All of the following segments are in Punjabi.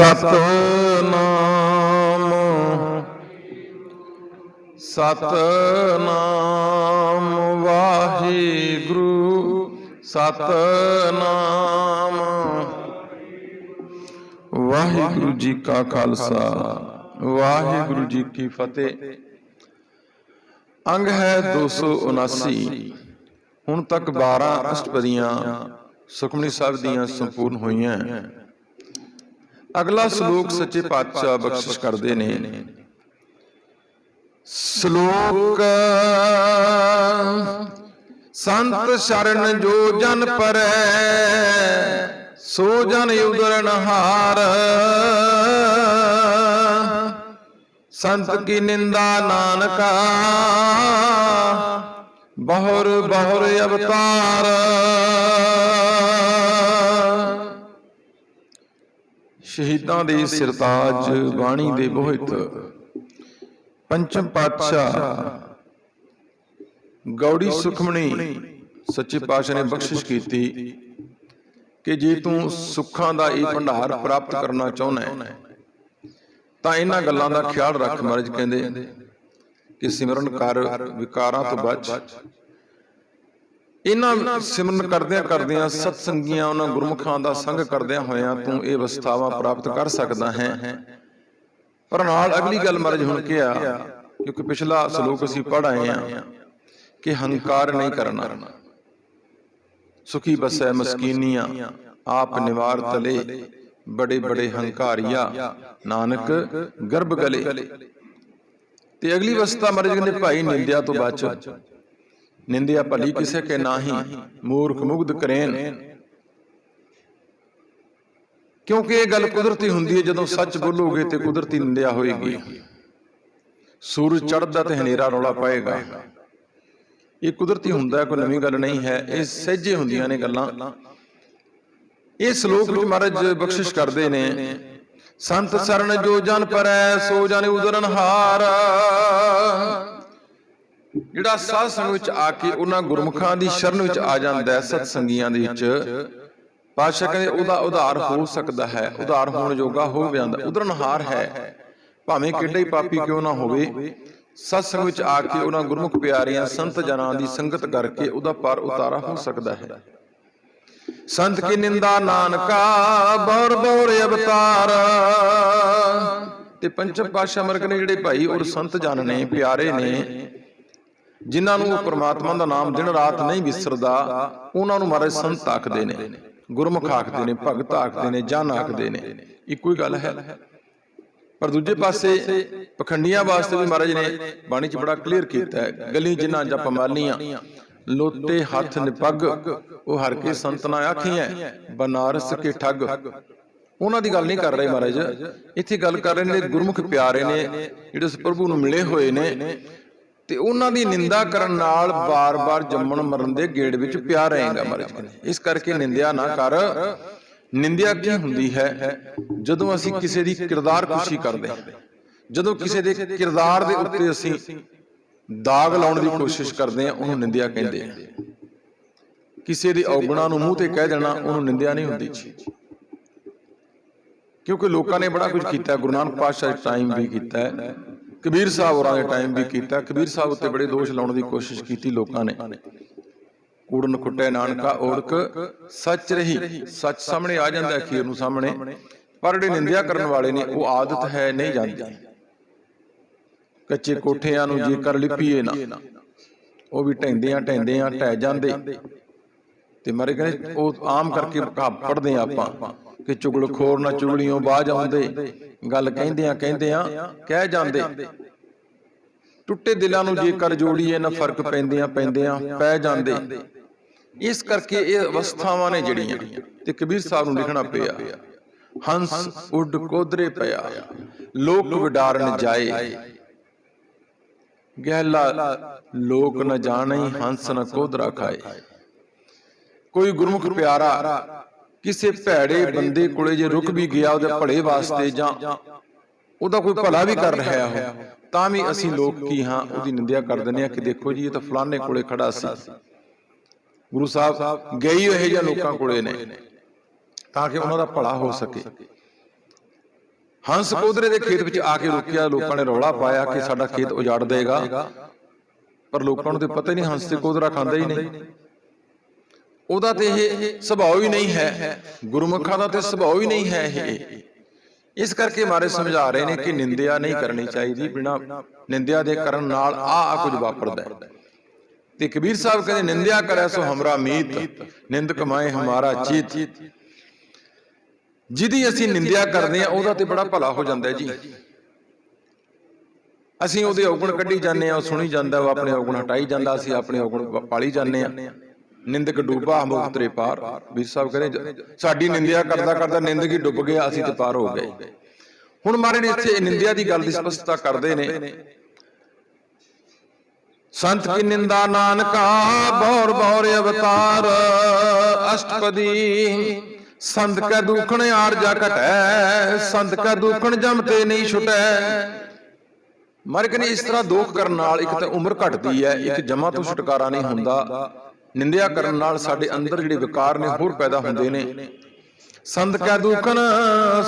ਸਤਨਾਮ। ਸਤਨਾਮ ਵਾਹਿਗੁਰੂ ਸਤਨਾਮ। ਵਾਹਿਗੁਰੂ ਜੀ ਕਾ ਖਾਲਸਾ, ਵਾਹਿਗੁਰੂ ਜੀ ਕੀ ਫਤਿਹ। ਅੰਗ ਹੈ 279 ਹੁਣ ਤੱਕ 12 ਅਸ਼ਟਪਦੀਆਂ ਸੁਖਮਨੀ ਸਾਹਿਬ ਦੀਆਂ ਸੰਪੂਰਨ ਹੋਈਆਂ। ਅਗਲਾ ਸ਼ਲੋਕ ਸੱਚੇ ਪਾਤਸ਼ਾਹ ਬਖਸ਼ਿਸ਼ ਕਰਦੇ ਨੇ। ਸ਼ਲੋਕ ਸੰਤ ਸ਼ਰਨ ਜੋ ਜਨ ਪਰੈ ਸੋ ਜਨ ਉਦਰਨ ਹਾਰ ਸੰਤ ਕੀ ਨਿੰਦਾ ਨਾਨਕਾ ਬਹੁਰ ਬਹੁਰ ਅਵਤਾਰ। ਸ਼ਹੀਦਾਂ ਦੇ ਸਿਰਤਾਜ ਬਾਣੀ ਦੇ ਬੋਹਿਤ ਪੰਚਮ ਪਾਤਸ਼ਾਹ ਗੌੜੀ ਸੁਖਮਣੀ ਸੱਚੇ ਪਾਤਸ਼ਾਹ ਨੇ ਬਖਸ਼ਿਸ਼ ਕੀਤੀ ਕਿ ਜੇ ਤੂੰ ਸੁੱਖਾਂ ਦਾ ਇਹ ਭੰਡਾਰ ਪ੍ਰਾਪਤ ਕਰਨਾ ਚਾਹੁੰਦਾ ਹੈ, ਤਾਂ ਇਹਨਾਂ ਗੱਲਾਂ ਦਾ ਖਿਆਲ ਰੱਖ ਮਹਾਰਾਜ ਕਹਿੰਦੇ ਕਿ ਸਿਮਰਨ ਕਰ ਵਿਕਾਰਾਂ ਤੋਂ ਬਚ। ਇਹਨਾਂ ਸਿਮਰਨ ਕਰਦਿਆਂ ਕਰਦਿਆਂ ਸਤ ਸੰਗੀਆਂ ਉਹਨਾਂ ਗੁਰਮੁਖਾਂ ਦਾ ਸੰਗ ਕਰਦਿਆਂ ਹੋਇਆਂ ਤੂੰ ਇਹ ਅਵਸਥਾਵਾਂ ਪ੍ਰਾਪਤ ਕਰ ਸਕਦਾ ਹੈ। ਪਰ ਨਾਲ ਅਗਲੀ ਗੱਲ ਮਹਾਰਾਜ ਹੁਣ ਕਿਹਾ, ਕਿਉਂਕਿ ਪਿਛਲਾ ਸ਼ਲੋਕ ਅਸੀਂ ਪੜ੍ਹ ਆਏ ਹਾਂ ਕਿ ਹੰਕਾਰ ਨਹੀਂ ਕਰਨਾ। ਸੁਖੀ ਬਸੈ ਮਸਕੀਨੀਆਂ, ਆਪ ਨਿਵਾਰ ਤਲੇ, ਬੜੇ ਬੜੇ ਹੰਕਾਰੀਆ, ਨਾਨਕ ਗਰਭ ਗਲੇ। ਤੇ ਅਗਲੀ ਅਵਸਥਾ ਮਹਾਰਾਜ ਕਹਿੰਦੇ, ਭਾਈ ਨਿੰਦਿਆ ਤੋਂ ਬਚ ਨਿੰਦਿਆ ਭਲੀ ਕਿਸੇ ਕੇ ਨਾਹੀ, ਮੂਰਖ ਮੁਗਧ ਕਰੇਨ। ਕਿਉਂਕਿ ਇਹ ਗੱਲ ਕੁਦਰਤੀ ਹੁੰਦੀ ਹੈ, ਜਦੋਂ ਸੱਚ ਬੋਲੋਗੇ ਤੇ ਕੁਦਰਤੀ ਨਿੰਦਿਆ ਹੋਏਗੀ। ਸੂਰਜ ਚੜ੍ਹਦਾ ਤੇ ਹਨੇਰਾ ਰੌਲਾ ਪਾਏਗਾ। ਇਹ ਕੁਦਰਤੀ ਹੁੰਦਾ ਕੋਈ ਨਵੀਂ ਗੱਲ ਨਹੀਂ ਹੈ। ਇਹ ਸਹਿਜੇ ਹੁੰਦੀਆਂ ਨੇ ਗੱਲਾਂ। ਇਹ ਸ਼ਲੋਕ ਵਿੱਚ ਮਹਾਰਾਜ ਬਖਸ਼ਿਸ਼ ਕਰਦੇ ਨੇ, ਸੰਤ ਸਰਨ ਜੋ ਜਨ ਪਰੈ, ਸੋ ਜਨ ਉਦਰਨ ਹਾਰ। ਜਿਹੜਾ ਸਾਧ ਸੰਗ ਵਿੱਚ ਆ ਕੇ ਉਹਨਾਂ ਗੁਰਮੁਖਾਂ ਦੀ ਸ਼ਰਨ ਵਿੱਚ ਆ ਜਾਂਦਾ ਹੈ ਸਤ ਸੰਗੀਆਂ ਦੇ ਵਿੱਚ, ਪਾਤਸ਼ਾਹ ਕਹਿੰਦੇ ਉਹਦਾ ਉਧਾਰ ਹੋ ਸਕਦਾ ਹੈ, ਉਧਾਰ ਹੋਣ ਜੋਗਾ ਹੋ ਜਾਂਦਾ ਉਦਰਨਹਾਰ ਹੈ, ਭਾਵੇਂ ਕਿੱਡਾ ਹੀ ਪਾਪੀ ਕਿਉਂ ਨਾ ਹੋਵੇ ਸਤ ਸੰਗ ਵਿੱਚ ਆ ਕੇ ਉਹਨਾਂ ਗੁਰਮੁਖ ਪਿਆਰਿਆਂ ਸੰਤ ਜਨਾਂ ਦੀ ਸੰਗਤ ਕਰਕੇ ਉਹਦਾ ਪਰ ਉਤਾਰਾ ਹੋ ਸਕਦਾ ਹੈ। ਸੰਤ ਕੀ ਨਿੰਦਾ ਨਾਨਕਾ, ਬੌਰ ਬੌਰ ਅਵਤਾਰ। ਤੇ ਪੰਚਮ ਪਾਤਸ਼ਾਹ ਮਰਗ ਨੇ ਜਿਹੜੇ ਭਾਈ ਔਰ ਸੰਤ ਜਨ ਨੇ, ਪਿਆਰੇ ਨੇ ਜਿਨ੍ਹਾਂ ਨੂੰ ਉਹ ਪ੍ਰਮਾਤਮਾ ਦਾ ਨਾਮ ਦਿਨ ਰਾਤ ਨਹੀਂ ਵਿਸਰਦਾ ਉਹਨਾਂ ਨੂੰ ਮਹਾਰਾਜ ਸੰਤ ਆਖਦੇ ਨੇ ਗੁਰਮੁਖ ਆਖਦੇ ਨੇ ਭਗਤ ਆਖਦੇ ਨੇ ਜਨ ਆਖਦੇ ਨੇ। ਇੱਕੋ ਹੀ ਗੱਲ ਹੈ। ਪਰ ਦੂਜੇ ਪਾਸੇ ਪਖੰਡੀਆਂ ਵਾਸਤੇ ਵੀ ਮਹਾਰਾਜ ਨੇ ਬਾਣੀ 'ਚ ਬੜਾ ਕਲੀਅਰ ਕੀਤਾ ਹੈ। ਗਲੀ ਜਿਨ੍ਹਾਂ ਜਪ ਮਾਲੀਆਂ ਲੋਟੇ ਹੱਥ ਨਿਪੱਗ ਉਹ ਹਰ ਕੇ ਸੰਤਨਾ ਆਖੀਆਂ ਬਨਾਰਸ ਕੇ ਠੱਗ। ਉਹਨਾਂ ਦੀ ਗੱਲ ਨਹੀਂ ਕਰ ਰਹੇ ਮਹਾਰਾਜ। ਇੱਥੇ ਗੱਲ ਕਰ ਰਹੇ ਨੇ ਗੁਰਮੁਖ ਪਿਆਰੇ ਨੇ ਜਿਹੜੇ ਉਸ ਪ੍ਰਭੂ ਨੂੰ ਮਿਲੇ ਹੋਏ ਨੇ। ਤੇ ਉਹਨਾਂ ਦੀ ਨਿੰਦਾ ਕਰਨ ਨਾਲ ਬਾਰ-ਬਾਰ ਜੰਮਣ ਮਰਨ ਦੇ ਗੇੜ ਵਿੱਚ ਪਿਆ ਰਹੇਗਾ ਕਹਿੰਦੇ ਇਸ ਕਰਕੇ ਨਿੰਦਿਆ ਨਾ ਕਰ। ਨਿੰਦਿਆ ਕੀ ਹੁੰਦੀ ਹੈ? ਜਦੋਂ ਅਸੀਂ ਕਿਸੇ ਦੀ ਕਿਰਦਾਰ ਖੁਸ਼ੀ ਕਰਦੇ ਜਦੋਂ ਕਿਸੇ ਦੇ ਕਿਰਦਾਰ ਦੇ ਉੱਤੇ ਅਸੀਂ ਦਾਗ ਲਾਉਣ ਦੀ ਕੋਸ਼ਿਸ਼ ਕਰਦੇ ਹਾਂ ਉਹਨੂੰ ਨਿੰਦਿਆ ਕਹਿੰਦੇ ਆ ਕਿਸੇ ਦੀ ਔਗਣਾ ਨੂੰ ਮੂੰਹ ਤੇ ਕਹਿ ਦੇਣਾ ਉਹਨੂੰ ਨਿੰਦਿਆ ਨਹੀਂ ਹੁੰਦੀ ਕਿਉਂਕਿ ਲੋਕਾਂ ਨੇ ਬੜਾ ਕੁਝ ਕੀਤਾ ਗੁਰੂ ਨਾਨਕ ਪਾਤਸ਼ਾਹ ਟਾਈਮ ਵੀ ਕੀਤਾ ਹੈ। ਕਬੀਰ ਸਾਹਿਬ ਹੋਰਾਂ ਦੇ ਟਾਈਮ ਵੀ ਕੀਤਾ। ਕਬੀਰ ਸਾਹਿਬ ਉੱਤੇ ਬੜੇ ਦੋਸ਼ ਲਾਉਣ ਦੀ ਕੋਸ਼ਿਸ਼ ਕੀਤੀ ਲੋਕਾਂ ਨੇ। ਕੂੜਨ ਖੁੱਟੇ ਨਾਨਕਾ ਓੜਕ ਸੱਚ ਰਹੀ, ਸੱਚ ਸਾਹਮਣੇ ਆ ਜਾਂਦਾ, ਅਖੀਰ ਨੂੰ ਸਾਹਮਣੇ। ਪਰ ਜਿਹੜੇ ਨਿੰਦਿਆ ਕਰਨ ਵਾਲੇ ਨੇ, ਉਹ ਆਦਤ ਹੈ, ਨਹੀਂ ਜਾਂਦੀ। ਕੱਚੇ ਕੋਠਿਆਂ ਨੂੰ ਜੇਕਰ ਲਿਪੀਏ ਨਾ, ਉਹ ਵੀ ਢੈਂਦਿਆਂ ਆ ਢਹਿ ਜਾਂਦੇ। ਤੇ ਮਾਰੇ ਕਹਿੰਦੇ, ਉਹ ਆਮ ਕਰਕੇ ਪੜਦੇ ਆ ਆਪਾਂ। ਕਿ ਚੁਗਲਖੋਰ ਨਾ ਚੁਗਲੀਆਂ ਬਾਜ ਆਉਂਦੇ। ਗੱਲ ਕਹਿੰਦਿਆਂ ਕਹਿੰਦਿਆਂ ਕਹਿ ਜਾਂਦੇ। ਟੁੱਟੇ ਦਿਲਾਂ ਨੂੰ ਜੇਕਰ ਜੋੜੀਏ ਨਾ ਫ਼ਰਕ ਪੈਂਦਿਆਂ ਪੈਂਦਿਆਂ ਪੈ ਜਾਂਦੇ। ਇਸ ਕਰਕੇ ਇਹ ਅਵਸਥਾਵਾਂ ਨੇ ਜਿਹੜੀਆਂ ਤੇ ਕਬੀਰ ਸਾਹਿਬ ਨੂੰ ਲਿਖਣਾ ਪਿਆ। ਹੰਸ ਉੱਡ ਕੋਦਰੇ ਪਿਆ, ਲੋਕ ਵਿਡਾਰਨ ਜਾਏ। ਗਹਿਲਾ ਲੋਕ ਨ ਜਾਣਈ ਹੰਸ ਨ ਕੋਦਰਾ ਖਾਏ। ਕੋਈ ਗੁਰਮੁਖ ਪਿਆਰਾ ਕਿਸੇ ਭੈੜੇ ਬੰਦੇ ਕੋਲੇ ਜੇ ਰੁਕ ਵੀ ਗਿਆ ਉਹਦੇ ਭਲੇ ਵਾਸਤੇ ਜਾਂ ਉਹਦਾ ਕੋਈ ਭਲਾ ਵੀ ਕਰ ਰਿਹਾ ਹੋ ਤਾਂ ਵੀ ਅਸੀਂ ਲੋਕ ਕੀ ਹਾਂ ਉਹਦੀ ਨਿੰਦਿਆ ਕਰ ਦਿੰਦੇ ਆ ਕਿ ਦੇਖੋ ਜੀ ਇਹ ਤਾਂ ਫਲਾਣੇ ਕੋਲੇ ਖੜਾ ਸੀ। ਗੁਰੂ ਸਾਹਿਬ ਗਏ ਹੀ ਇਹੋ ਜਿਹੇ ਲੋਕਾਂ ਕੋਲੇ ਨੇ ਤਾਂ ਕਿ ਉਹਨਾਂ ਦਾ ਭਲਾ ਹੋ ਸਕੇ। ਹੰਸ ਕੋਦਰੇ ਦੇ ਖੇਤ ਵਿੱਚ ਆ ਕੇ ਰੁਕਿਆ ਲੋਕਾਂ ਨੇ ਰੌਲਾ ਪਾਇਆ ਕਿ ਸਾਡਾ ਖੇਤ ਉਜਾੜ ਦੇਗਾ। ਪਰ ਲੋਕਾਂ ਨੂੰ ਤੇ ਪਤਾ ਹੀ ਨਹੀਂ ਹੰਸ ਤੇ ਕੋਦਰਾ ਖਾਂਦਾ ਹੀ ਨਹੀਂ। ਉਹਦਾ ਤੇ ਇਹ ਸੁਭਾਅ ਹੀ ਨਹੀਂ ਹੈ, ਗੁਰਮੁਖਾਂ ਦਾ ਤੇ ਸੁਭਾਅ ਹੀ ਨਹੀਂ ਹੈ ਇਹ। ਇਸ ਕਰਕੇ ਮਾਰੇ ਸਮਝਾ ਰਹੇ ਨੇ ਕਿ ਨਿੰਦਿਆ ਨਹੀਂ ਕਰਨੀ ਚਾਹੀਦੀ, ਬਿਨਾ ਨਿੰਦਿਆ ਦੇ ਕਰਨ ਨਾਲ ਆ ਆ ਕੁਝ ਵਾਪਰਦਾ ਹੈ। ਤੇ ਕਬੀਰ ਸਾਹਿਬ ਕਹਿੰਦੇ, ਨਿੰਦਿਆ ਕਰੇ ਸੋ ਹਮਰਾ ਮੀਤ, ਨਿੰਦ ਕਮਾਏ ਹਮਾਰਾ ਚੀਤ। ਜਿਹਦੀ ਅਸੀਂ ਨਿੰਦਿਆ ਕਰਦੇ ਆ ਉਹਦਾ ਤੇ ਬੜਾ ਭਲਾ ਹੋ ਜਾਂਦਾ ਜੀ। ਅਸੀਂ ਉਹਦੇ ਔਗਣ ਕੱਢੀ ਜਾਂਦੇ ਆ ਉਹ ਸੁਣੀ ਜਾਂਦਾ, ਉਹ ਆਪਣੇ ਔਗਣ ਹਟਾਈ ਜਾਂਦਾ, ਅਸੀਂ ਆਪਣੇ ਔਗਣ ਪਾਲੀ ਜਾਂਦੇ ਆ ਨਿੰਦਕ ਡੂਬਾ ਮੁਕਤਰੇ ਪਾਰ। ਵੀਰ ਸਾਹਿਬ ਕਹਿੰਦੇ ਜ- ਸਾਡੀ ਨਿੰਦਿਆ ਕਰਦਾ ਕਰਦਾ ਨਿੰਦਗੀ ਡੁੱਬ ਗਿਆ ਅਸੀਂ ਤੇ ਪਾਰ ਹੋ ਗਏ। ਹੁਣ ਮਾਰੇ ਨੇ ਇੱਥੇ ਨਿੰਦਿਆ ਦੀ ਗੱਲ ਦੀ ਸਪਸ਼ਟਤਾ ਕਰਦੇ ਨੇ। ਸੰਤ ਕੀ ਨਿੰਦਾ ਨਾਨਕਾ ਬੌਰ ਬੌਰ ਅਵਤਾਰ। ਅਸ਼ਟਪਦੀ ਸੰਤ ਕੈ ਦੁਖਣ ਆਰਜਾ ਘਟੈ ਸੰਤ ਕੈ ਦੁਖਣ ਜਮ ਤੇ ਨਹੀਂ ਛੁਟੈ। ਮਰ ਕਹਿੰਦੇ ਇਸ ਤਰ੍ਹਾਂ ਦੋਖ ਕਰਨ ਨਾਲ ਇੱਕ ਤਾਂ ਉਮਰ ਘਟਦੀ ਹੈ ਇੱਕ ਜਮਾ ਤੋਂ ਛੁਟਕਾਰਾ ਨਹੀਂ ਹੁੰਦਾ। ਨਿੰਦਿਆ ਕਰਨ ਨਾਲ ਸਾਡੇ ਅੰਦਰ ਜਿਹੜੇ ਵਿਕਾਰ ਨੇ, ਹੋਰ ਪੈਦਾ ਹੁੰਦੇ ਨੇ। ਸੰਤ ਕੈ ਦੁਖਣ,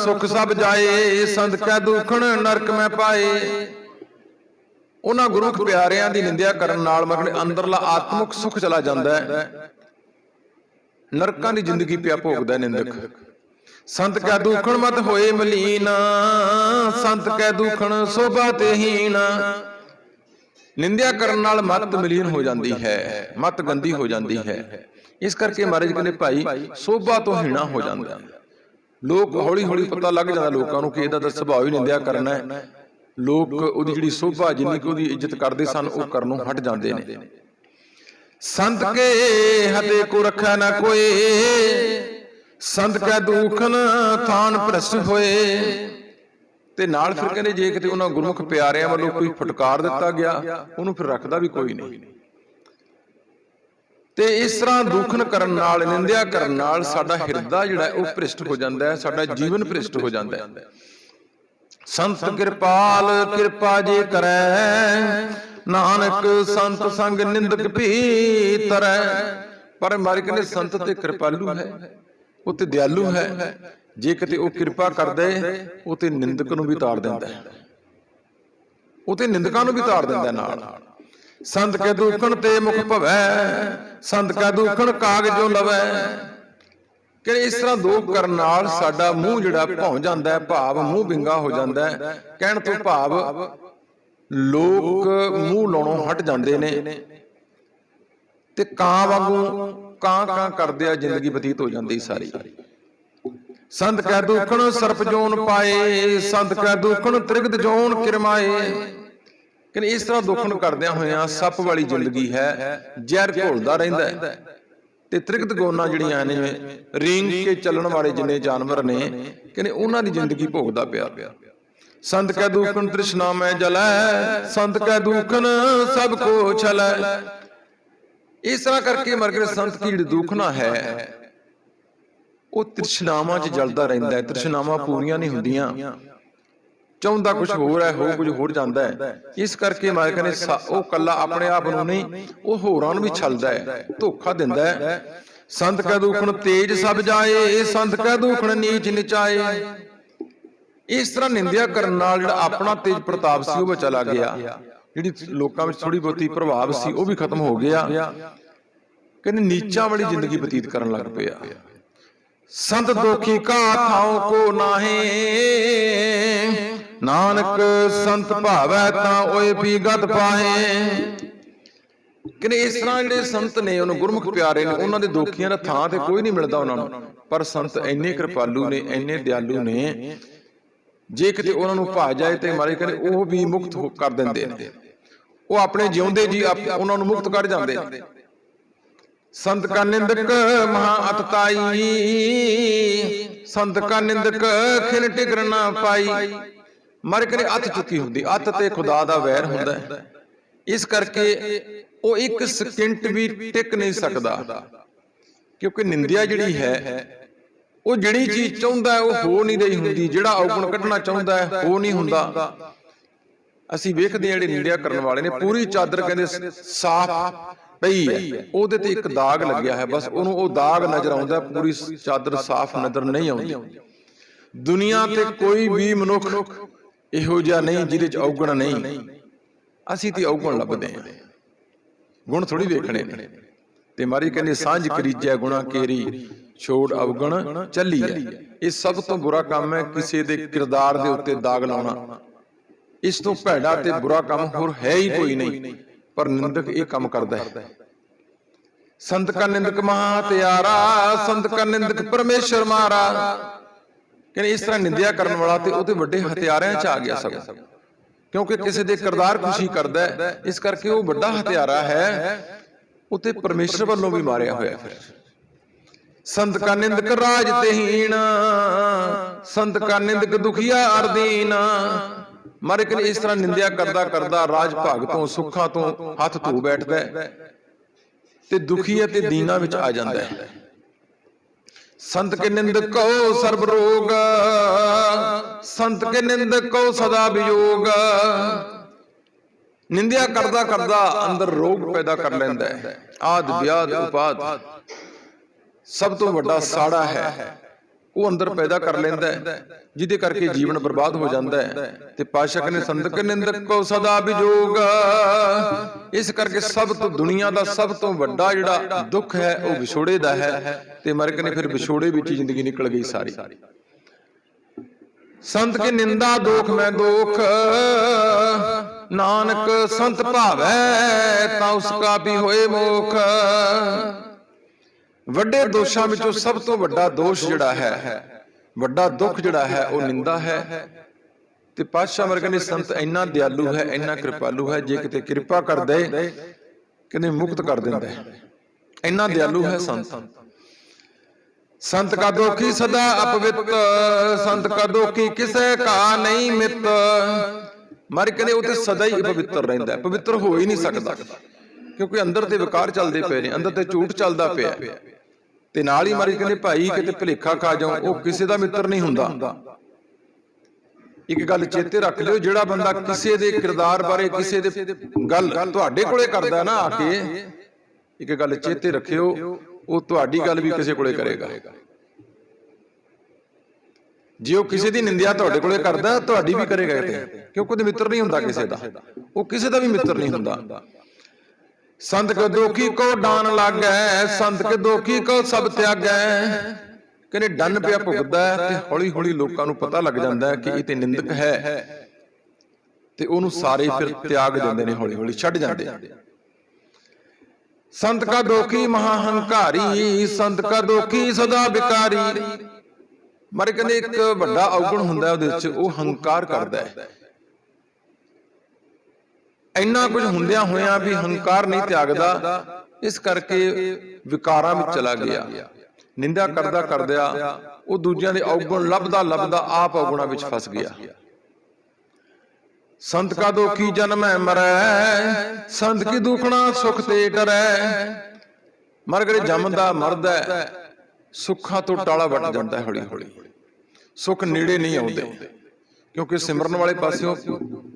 ਸੁਖ ਸਭ ਜਾਏ, ਸੰਤ ਕੈ ਦੁਖਣ, ਨਰਕ ਮੈਂ ਪਾਏ। ਉਹਨਾਂ ਗੁਰਮੁਖ ਪਿਆਰਿਆਂ ਦੀ ਨਿੰਦਿਆ ਕਰਨ ਨਾਲ ਮਤਲਬ ਅੰਦਰਲਾ ਆਤਮਿਕ ਸੁਖ ਚਲਾ ਜਾਂਦਾ ਹੈ। ਨਰਕਾਂ ਦੀ ਜ਼ਿੰਦਗੀ ਪਿਆ ਭੋਗਦਾ ਹੈ ਨਿੰਦਕ। ਸੰਤ ਕੈ ਦੁਖਣ, ਮਤ ਹੋਏ ਮਲੀਨ। ਸੰਤ ਕੈ ਦੁਖਣ, ਸੋਭਾ ਤੇ ਹੀਨ ਨਿੰਦਿਆ ਕਰਨ ਨਾਲ ਮਤ ਮਲੀਨ ਹੋ ਜਾਂਦੀ ਹੈ ਮਤ ਗੰਦੀ ਹੋ ਜਾਂਦੀ ਹੈ। ਇਸ ਕਰਕੇ ਮਹਾਰਾਜ ਕਹਿੰਦੇ ਭਾਈ ਸੋਭਾ ਤੋਂ ਹੀਣਾ ਹੋ ਜਾਂਦਾ। ਲੋਕ ਹੌਲੀ ਹੌਲੀ ਪਤਾ ਲੱਗ ਜਾਂਦਾ ਲੋਕਾਂ ਨੂੰ ਕਿ ਇਹਦਾ ਤਾਂ ਸੁਭਾਅ ਹੀ ਨਿੰਦਿਆ ਕਰਨਾ ਹੈ। ਲੋਕ ਉਹਦੀ ਜਿਹੜੀ ਸੋਭਾ ਜਿੰਨੀ ਕਿ ਉਹਦੀ ਇੱਜ਼ਤ ਕਰਦੇ ਸਨ ਉਹ ਕਰਨੋਂ ਹਟ ਜਾਂਦੇ ਨੇ। ਸੰਤ ਕੇ ਹਤੇ ਕੋ ਰੱਖਿਆ ਨਾ ਕੋਈ। ਸੰਤ ਕੈ ਦੁਖਨ ਥਾਨ ਪ੍ਰਸ ਹੋਏ। ਤੇ ਨਾਲ ਫਿਰ ਕਹਿੰਦੇ ਜੇ ਕਿਤੇ ਉਹਨਾਂ ਗੁਰਮੁਖ ਪਿਆਰਿਆਂ ਵੱਲੋਂ ਕੋਈ ਫਟਕਾਰ ਦਿੱਤਾ ਗਿਆ, ਉਹਨੂੰ ਫਿਰ ਰੱਖਦਾ ਵੀ ਕੋਈ ਨਹੀਂ। ਤੇ ਇਸ ਤਰ੍ਹਾਂ ਦੁਖਨ ਕਰਨ ਨਾਲ, ਨਿੰਦਿਆ ਕਰਨ ਨਾਲ ਸਾਡਾ ਹਿਰਦਾ ਜਿਹੜਾ ਉਹ ਭ੍ਰਿਸ਼ਟ ਹੋ ਜਾਂਦਾ ਹੈ, ਸਾਡਾ ਜੀਵਨ ਭ੍ਰਿਸ਼ਟ ਹੋ ਜਾਂਦਾ ਹੈ। ਸੰਤ ਕਿਰਪਾਲ, ਕਿਰਪਾ ਜੇ ਕਰੈ, ਨਾਨਕ ਸੰਤ ਸੰਗ ਨਿੰਦਕ ਭੀ ਪਰ ਮਾਰੇ ਕਹਿੰਦੇ ਸੰਤ ਤੇ ਕਿਰਪਾਲੂ ਹੈ, ਉਹ ਤੇ ਦਿਆਲੂ ਹੈ। ਜੇ ਕਿਤੇ ਉਹ ਕਿਰਪਾ ਕਰਦਾ ਹੈ ਉਹ ਤੇ ਨਿੰਦਕ ਨੂੰ ਵੀ ਤਾੜ ਦਿੰਦਾ ਹੈ। ਉਹ ਤੇ ਨਿੰਦਕਾਂ ਨੂੰ ਵੀ ਤਾਰ ਦਿੰਦਾ ਹੈ ਨਾਲ। ਸੰਤ ਕੈ ਦੁਖਣ ਤੇ ਮੁਖ ਭਵੈ, ਸੰਤ ਕੈ ਦੁਖਣ ਕਾਗਜੋਂ ਲਵੈ। ਕਿ ਇਸ ਤਰ੍ਹਾਂ ਦੋਖ ਕਰਨ ਨਾਲ ਸਾਡਾ ਮੂੰਹ ਜਿਹੜਾ ਭੌਂ ਜਾਂਦਾ ਹੈ, ਭਾਵ ਮੂੰਹ ਵਿੰਗਾ ਹੋ ਜਾਂਦਾ ਹੈ। ਕਹਿਣ ਤੋਂ ਭਾਵ ਲੋਕ ਮੂੰਹ ਲਾਉਣੋਂ ਹਟ ਜਾਂਦੇ ਨੇ ਤੇ ਕਾਂ ਵਾਂਗੂ ਕਾਂ ਕਾਂ ਕਰਦੇ ਆ, ਜ਼ਿੰਦਗੀ ਬਤੀਤ ਹੋ ਜਾਂਦੀ ਸਾਰੀ। ਸੰਤ ਕੈ ਦੁਖਣ ਸਰਪ ਜੋਨ ਪਾਏ। ਸੰਤ ਕੈ ਦੁਖਣ ਤ੍ਰਿਗਦ ਜੋਨ ਕਿਰਮਾਏ। ਕਿ ਇਸ ਤਰ੍ਹਾਂ ਦੁਖਣ ਕਰਦਿਆਂ ਹੋਇਆਂ ਸੱਪ ਵਾਲੀ ਜ਼ਿੰਦਗੀ ਹੈ ਜ਼ਹਿਰ ਘੋਲਦਾ ਰਹਿੰਦਾ ਹੈ। ਤੇ ਤ੍ਰਿਗਤ ਗੋਨਾ ਜਿਹੜੀਆਂ ਨੇ ਰਿੰਗ ਕੇ ਚੱਲਣ ਵਾਲੇ ਜਿੰਨੇ ਜਾਨਵਰ ਨੇ ਕਹਿੰਦੇ ਉਹਨਾਂ ਦੀ ਜ਼ਿੰਦਗੀ ਭੋਗਦਾ ਪਿਆ। ਸੰਤ ਕੈ ਦੁਖਨ ਤ੍ਰਿਸ਼ਨਾ ਮੈਂ ਜਲੈ। ਸੰਤ ਕੈ ਦੁਖਨ ਸਭ ਕੋ ਛਲੈ। ਇਸ ਤਰ੍ਹਾਂ ਕਰਕੇ ਮਰਗਰੇ ਸੰਤ ਕੀ ਜਿਹੜੀ ਦੁਖਨਾ ਹੈ। ਉਹ ਤ੍ਰਿਸ਼ਨਾਵਾਂ 'ਚ ਜਲਦਾ ਰਹਿੰਦਾ ਹੈ, ਤ੍ਰਿਸ਼ਨਾਵਾਂ ਪੂਰੀਆਂ ਨਹੀਂ ਹੁੰਦੀਆਂ। ਚਾਹੁੰਦਾ ਕੁਝ ਹੋਰ ਹੈ ਹੋ ਕੁਝ ਹੋਰ ਜਾਂਦਾ ਹੈ। ਇਸ ਕਰਕੇ ਮਾਲਕ ਨੇ ਉਹ ਕੱਲਾ ਆਪਣੇ ਆਪ ਨੂੰ ਨਹੀਂ, ਉਹ ਹੋਰਾਂ ਨੂੰ ਵੀ ਛਲਦਾ ਹੈ, ਧੋਖਾ ਦਿੰਦਾ ਹੈ। ਸੰਤ ਕੈ ਦੁਖਣ ਤੇਜ ਸਭ ਜਾਏ, ਸੰਤ ਕੈ ਦੁਖਣ ਨੀਚ ਨਿਚਾਏ। ਇਸ ਤਰ੍ਹਾਂ ਨਿੰਦਿਆ ਕਰਨ ਨਾਲ ਜਿਹੜਾ ਆਪਣਾ ਤੇਜ ਪ੍ਰਤਾਪ ਸੀ, ਉਹ ਵੀ ਚਲਾ ਗਿਆ। ਜਿਹੜੀ ਲੋਕਾਂ ਵਿੱਚ ਥੋੜੀ ਬਹੁਤੀ ਪ੍ਰਭਾਵ ਸੀ, ਉਹ ਵੀ ਖਤਮ ਹੋ ਗਿਆ। ਕਹਿੰਦੇ ਨੀਚਾਂ ਵਾਲੀ ਜ਼ਿੰਦਗੀ ਬਤੀਤ ਕਰਨ ਲੱਗ ਪਿਆ। ਸੰਤ ਦੋਖੀ ਕਾ ਥਾਉ ਕੋ ਨਾਹੀ। ਨਾਨਕ ਸੰਤ ਭਾਵੈ ਤਾਂ ਓਏ ਪੀ ਗਤ ਪਾਹੇ। ਕਿਨੇ ਇਸ ਤਰ੍ਹਾਂ ਜਿਹੜੇ ਸੰਤ ਨੇ, ਉਹਨੂੰ ਗੁਰਮੁਖ ਪਿਆਰੇ ਨੇ, ਉਹਨਾਂ ਦੇ ਦੋਖੀਆਂ ਦਾ ਥਾਂ ਤੇ ਕੋਈ ਨਹੀਂ ਮਿਲਦਾ ਉਹਨਾਂ ਨੂੰ। ਪਰ ਸੰਤ ਇੰਨੇ ਕਿਰਪਾਲੂ ਨੇ, ਇੰਨੇ ਦਿਆਲੂ ਨੇ, ਜੇ ਕਿਤੇ ਉਹਨਾਂ ਨੂੰ ਭਾ ਜਾਏ ਤੇ ਮਾਰੇ ਕਹਿੰਦੇ, ਉਹ ਵੀ ਮੁਕਤ ਕਰ ਦਿੰਦੇ ਨੇ। ਉਹ ਆਪਣੇ ਜਿਉਂਦੇ ਜੀ ਉਹਨਾਂ ਨੂੰ ਮੁਕਤ ਕਰ ਜਾਂਦੇ ਸੰਤ ਕਾ ਨਿੰਦਕ ਮਹਾ ਅਤਤਾਈ ਸੰਤ ਕਾ ਨਿੰਦਕ ਖਿਨ ਟਿਕਰ ਨਾ ਪਾਈ। ਮਰ ਕਰੇ ਅੱਤ ਚੁੱਕੀ ਹੁੰਦੀ, ਅੱਤ ਤੇ ਖੁਦਾ ਦਾ ਵੈਰ ਹੁੰਦਾ ਹੈ। ਇਸ ਕਰਕੇ ਉਹ ਇੱਕ ਸਕਿੰਟ ਵੀ ਟਿਕ ਨਹੀਂ ਸਕਦਾ। ਕਿਉਂਕਿ ਨਿੰਦਿਆ ਜਿਹੜੀ ਹੈ, ਉਹ ਜਿਹੜੀ ਚੀਜ਼ ਚਾਹੁੰਦਾ ਉਹ ਹੋ ਨਹੀਂ ਰਹੀ ਹੁੰਦੀ। ਜਿਹੜਾ ਔਗਣ ਕੱਢਣਾ ਚਾਹੁੰਦਾ ਹੈ ਉਹ ਨਹੀਂ ਹੁੰਦਾ। ਅਸੀਂ ਵੇਖਦੇ ਹਾਂ ਜਿਹੜੇ ਨਿੰਦਿਆ ਕਰਨ ਵਾਲੇ ਨੇ, ਪੂਰੀ ਚਾਦਰ ਕਹਿੰਦੇ ਸਾਫ਼। ਪਈ ਹੈ। ਉਹਦੇ ਤੇ ਇੱਕ ਦਾਗ ਲੱਗਿਆ ਹੈ ਬਸ ਉਹਨੂੰ ਉਹ ਦਾਗ ਨਜ਼ਰ ਆਉਂਦਾ ਪੂਰੀ ਚਾਦਰ ਸਾਫ਼ ਨਜ਼ਰ ਨਹੀਂ ਆਉਂਦੀ। ਦੁਨੀਆ ਤੇ ਕੋਈ ਵੀ ਮਨੁੱਖ ਇਹੋ ਜਿਹਾ ਨਹੀਂ ਜਿਹਦੇ ਚ ਔਗਣ ਨਹੀਂ। ਅਸੀਂ ਤੇ ਔਗਣ ਲੱਭਦੇ ਹਾਂ। ਗੁਣ ਥੋੜੀ ਵੇਖਣੇ ਨੇ। ਤੇ ਮਾਰੀ ਕਹਿੰਦੇ ਸਾਂਝ ਕਰੀਜੈ ਗੁਣਾ ਕੇਰੀ ਛੋੜ ਅਵਗਣ ਚੱਲੀ ਹੈ। ਇਹ ਸਭ ਤੋਂ ਬੁਰਾ ਕੰਮ ਹੈ ਕਿਸੇ ਦੇ ਕਿਰਦਾਰ ਦੇ ਉੱਤੇ ਦਾਗ ਲਾਉਣਾ। ਇਸ ਤੋਂ ਭੈੜਾ ਤੇ ਬੁਰਾ ਕੰਮ ਹੋਰ ਹੈ ਹੀ ਕੋਈ ਨਹੀਂ। ਪਰ ਨਿੰਦਕ ਇਹ ਕੰਮ ਕਰਦਾ ਹੈ। ਸੰਤ ਕਾ ਨਿੰਦਕ ਮਹਾ ਹਤਿਆਰਾ ਸੰਤ ਕਾ ਨਿੰਦਕ ਪਰਮੇਸ਼ਰ ਮਾਰਾ। ਕਹਿੰਦੇ ਇਸ ਤਰ੍ਹਾਂ ਨਿੰਦਿਆ ਕਰਨ ਵਾਲਾ ਤੇ ਉਹਦੇ ਵੱਡੇ ਹਥਿਆਰਾਂ 'ਚ ਆ ਗਿਆ ਸਭ। ਕਿਉਂਕਿ ਕਿਸੇ ਦੇ ਕਿਰਦਾਰ ਖੁਸ਼ੀ ਕਰਦਾ ਹੈ ਇਸ ਕਰਕੇ ਉਹ ਵੱਡਾ ਹਥਿਆਰਾ ਹੈ। ਉਤੇ ਪਰਮੇਸ਼ਰ ਵੱਲੋਂ ਵੀ ਮਾਰਿਆ ਹੋਇਆ ਫਿਰ ਸੰਤ ਕਾ ਨਿੰਦਕ ਰਾਜ ਤਹੀਣ ਸੰਤ ਕਾ ਨਿੰਦਕ ਦੁਖੀਆ ਅਰਦੀਨ ਮਾਰੇ ਕਿ ਇਸ ਤਰ੍ਹਾਂ ਨਿੰਦਿਆ ਕਰਦਾ ਕਰਦਾ ਰਾਜ ਭਾਗ ਤੋਂ, ਸੁੱਖਾਂ ਤੋਂ ਹੱਥ ਧੋ ਬੈਠਦਾ ਹੈ ਤੇ ਦੁਖੀ ਅਤੇ ਦੀਨਾ ਵਿੱਚ ਆ ਜਾਂਦਾ ਹੈ। ਸੰਤ ਕੇ ਨਿੰਦਕ ਕੋ ਸਰਬ ਰੋਗ, ਸੰਤ ਕੇ ਨਿੰਦ ਕੋ ਸਦਾ ਵਿਯੋਗ ਨਿੰਦਿਆ ਕਰਦਾ ਕਰਦਾ ਅੰਦਰ ਰੋਗ ਪੈਦਾ ਕਰ ਲੈਂਦਾ ਹੈ। ਆਦ ਵਿਆਦ ਉਪਾਦ। ਸਭ ਤੋਂ ਵੱਡਾ ਸਾੜਾ ਹੈ ਉਹ ਅੰਦਰ ਪੈਦਾ ਕਰ ਲੈਂਦਾ ਜਿਹਦੇ ਕਰਕੇ ਜੀਵਨ ਬਰਬਾਦ ਹੋ ਜਾਂਦਾ ਹੈ। ਤੇ ਪਾਸ਼ਕ ਨੇ ਸੰਤਕ ਨਿੰਦਕ ਕੋ ਸਦਾ ਵਿਜੋਗ ਇਸ ਕਰਕੇ ਸਭ ਤੋਂ ਦੁਨੀਆ ਦਾ ਸਭ ਤੋਂ ਵੱਡਾ ਜਿਹੜਾ ਦੁੱਖ ਹੈ ਉਹ ਵਿਛੋੜੇ ਦਾ ਹੈ। ਤੇ ਮਰਕ ਨੇ ਫਿਰ ਵਿਛੋੜੇ ਵਿੱਚ ਹੀ ਜ਼ਿੰਦਗੀ ਨਿਕਲ ਗਈ ਸਾਰੀ। ਸੰਤ ਕੀ ਨਿੰਦਾ ਦੋਖ ਮੈਂ ਦੋਖ। ਨਾਨਕ ਸੰਤ ਭਾਵੈ ਤਾਂ ਉਸ ਕਾ ਵੀ ਹੋਏ ਮੋਖ। ਵੱਡੇ ਦੋਸ਼ਾਂ ਵਿੱਚੋਂ ਸਭ ਤੋਂ ਵੱਡਾ ਦੋਸ਼ ਜਿਹੜਾ ਹੈ ਵੱਡਾ ਦੁੱਖ ਜਿਹੜਾ ਹੈ ਉਹ ਨਿੰਦਾ ਹੈ। ਤੇ ਪਾਤਸ਼ਾਹ ਵਰਗੇ ਨੇ ਸੰਤ ਇੰਨਾ ਦਿਆਲੂ ਹੈ ਇੰਨਾ ਕਿਰਪਾਲੂ ਹੈ ਜੇ ਕਿਤੇ ਕਿਰਪਾ ਕਰ ਦੇ ਕਹਿੰਦੇ ਮੁਕਤ ਕਰ ਦਿੰਦਾ। ਹੈ ਇੰਨਾ ਦਿਆਲੂ ਹੈ ਸੰਤ। ਸੰਤ। ਕਾ ਦੋਖੀ ਸਦਾ ਅਪਵਿੱਤ ਸੰਤ ਕਾ ਦੋਖੀ ਕਿਸੇ ਕਾ ਨਹੀਂ ਮਿੱਤ। ਮਰ ਕਹਿੰਦੇ ਉਹ ਤੇ ਸਦਾ ਹੀ ਪਵਿੱਤਰ ਰਹਿੰਦਾ ਹੈ ਪਵਿੱਤਰ ਹੋ ਹੀ ਨਹੀਂ ਸਕਦਾ। ਕਿਉਂਕਿ ਅੰਦਰ ਤੇ ਵਿਕਾਰ ਚੱਲਦੇ ਪਏ ਨੇ, ਅੰਦਰ ਤੇ ਝੂਠ ਚੱਲਦਾ ਪਿਆ ਤੇ ਨਾਲ ਹੀ ਮਾਰੀ ਕਹਿੰਦੇ, ਭਾਈ, ਕਿਤੇ ਭਲੇਖਾ ਖਾ ਜਾਓ, ਉਹ ਕਿਸੇ ਦਾ ਮਿੱਤਰ ਨਹੀਂ ਹੁੰਦਾ। ਇੱਕ ਗੱਲ ਚੇਤੇ ਰੱਖ ਲਿਓ, ਜਿਹੜਾ ਬੰਦਾ ਕਿਸੇ ਦੇ ਕਿਰਦਾਰ ਬਾਰੇ, ਕਿਸੇ ਦੇ ਗੱਲ ਤੁਹਾਡੇ ਕੋਲੇ ਕਰਦਾ ਨਾ ਆ ਕੇ, ਇੱਕ ਗੱਲ ਚੇਤੇ ਰੱਖਿਓ, ਉਹ ਤੁਹਾਡੀ ਗੱਲ ਵੀ ਕਿਸੇ ਕੋਲੇ ਕਰੇਗਾ। ਜੇ ਉਹ ਕਿਸੇ ਦੀ ਨਿੰਦਿਆ ਤੁਹਾਡੇ ਕੋਲੇ ਕਰਦਾ, ਤੁਹਾਡੀ ਵੀ ਕਰੇਗਾ ਕਿਉਂਕਿ ਉਹਦੇ ਮਿੱਤਰ ਨਹੀਂ ਹੁੰਦਾ ਕਿਸੇ ਦਾ। ਉਹ ਕਿਸੇ ਦਾ ਵੀ ਮਿੱਤਰ ਨਹੀਂ ਹੁੰਦਾ। ਸੰਤ ਕੋ ਦੋਖੀ ਕੋ ਡਾਨ ਲੱਗੈ, ਸੰਤ ਕੇ ਦੋਖੀ ਕੋ ਸਭ ਤਿਆਗੈ। ਕਹਿੰਦੇ ਡੰਨ ਪਿਆ ਭੁਗਦਾ ਤੇ ਹੌਲੀ ਹੌਲੀ ਲੋਕਾਂ ਨੂੰ ਪਤਾ ਲੱਗ ਜਾਂਦਾ ਹੈ ਕਿ ਇਹ ਤੇ ਨਿੰਦਕ ਹੈ। ਤੇ ਉਹਨੂੰ ਸਾਰੇ ਫਿਰ ਤਿਆਗ ਦਿੰਦੇ ਨੇ ਹੌਲੀ ਹੌਲੀ ਛੱਡ ਜਾਂਦੇ ਆ। ਸੰਤ ਕਾ ਦੋਖੀ ਮਹਾ ਹੰਕਾਰੀ ਸੰਤ ਕਾ ਦੋਖੀ ਸਦਾ ਵਿਕਾਰੀ ਮਾਰੇ ਕਹਿੰਦੇ ਇੱਕ ਵੱਡਾ ਔਗਣ ਹੁੰਦਾ ਉਹਦੇ ਵਿੱਚ, ਉਹ ਹੰਕਾਰ ਕਰਦਾ ਹੈ। ਇੰਨਾ ਕੁਝ ਹੁੰਦਿਆਂ ਹੋਇਆਂ ਵੀ ਹੰਕਾਰ ਨਹੀਂ ਤਿਆਗਦਾ ਇਸ ਕਰਕੇ ਵਿਕਾਰਾਂ ਵਿੱਚ ਚਲਾ ਗਿਆ। ਨਿੰਦਾ ਕਰਦਾ ਕਰਦਿਆ ਉਹ ਦੂਜਿਆਂ ਦੇ ਔਗਣ ਲੱਭਦਾ ਲੱਭਦਾ ਆਪ ਔਗਣਾ ਵਿੱਚ ਫਸ ਗਿਆ। ਸੰਤ ਕਾ ਦੋਖੀ ਜਨਮੈ ਮਰੈ। ਸੰਤ ਕੀ ਦੁਖਣਾ ਸੁਖ ਤੇ ਡਰੈ। ਮਰ ਗਰੇ ਜੰਮਦਾ ਮਰਦਾ। ਸੁੱਖਾਂ ਤੋਂ ਟਾਲਾ ਵੱਟ ਜਾਂਦਾ ਹੈ ਹੌਲੀ ਹੌਲੀ। ਸੁੱਖ ਨੇੜੇ ਨਹੀਂ ਆਉਂਦੇ। ਕਿਉਂਕਿ ਸਿਮਰਨ ਵਾਲੇ ਪਾਸਿਓਂ